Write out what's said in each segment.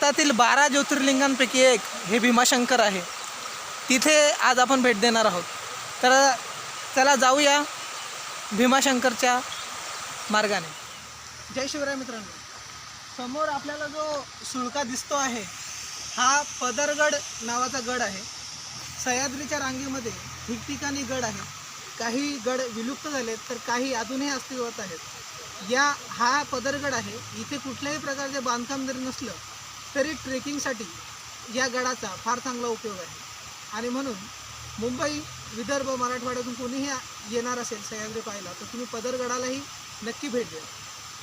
भारतातील बारा ज्योतिर्लिंगांपैकी एक हे भीमाशंकर आहे. तिथे आज आपण भेट देणार आहोत. तर चला जाऊया भीमाशंकरच्या मार्गाने. जय शिवराय मित्रांनो. समोर आपल्याला जो सुळका दिसतो आहे हा पदरगड नावाचा गड आहे. सह्याद्रीच्या रांगेमध्ये ठिकठिकाणी गड आहे. काही गड विलुप्त झालेत तर काही अजूनही अस्तित्वात आहेत. या हा पदरगड आहे. इथे कुठल्याही प्रकारचे बांधकाम जरी नसलं तरी ट्रेकिंगसाठी या गडाचा फार चांगला उपयोग आहे. आणि म्हणून मुंबई विदर्भ मराठवाड्यातून कोणीही येणार असेल सह्याद्री पाहायला तर तुम्ही पदरगडालाही नक्की भेट द्या.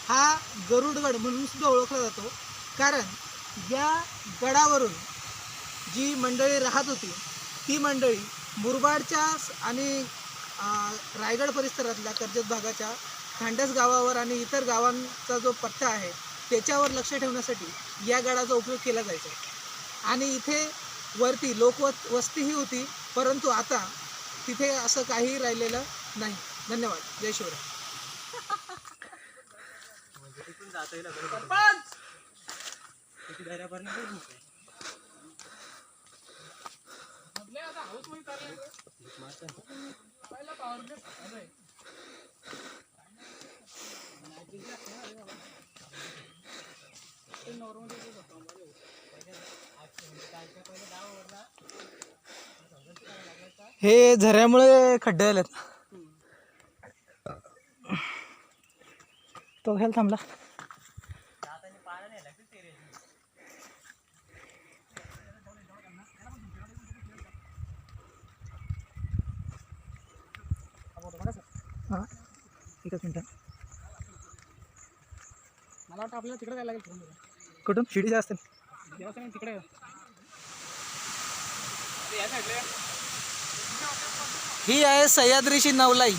हा गरुडगड म्हणून सुद्धा ओळखला जातो. कारण या गडावरून जी मंडळी राहत होती ती मंडळी मुरबाडच्या आणि रायगड परिसरातल्या कर्जत भागाच्या खांडस गावावर आणि इतर गावांचा जो पट्टा आहे त्याच्यावर लक्ष ठेवण्यासाठी या गडाचा उपयोग केला जायचा. आणि इथे वरती लोकवत वस्तीही होती परंतु आता तिथे असं काही राहिलेलं नाही. धन्यवाद. जय शिवराय. हे झऱ्यामुळे खड्डे आलेत तो घ्यायला थांबला. हा एकच मिनिट. मला वाटतं आपल्याला तिकडे जायला लागेल. कुठून? शिडी जास्त तिकडे ही आहे सह्याद्रीची नवलाई.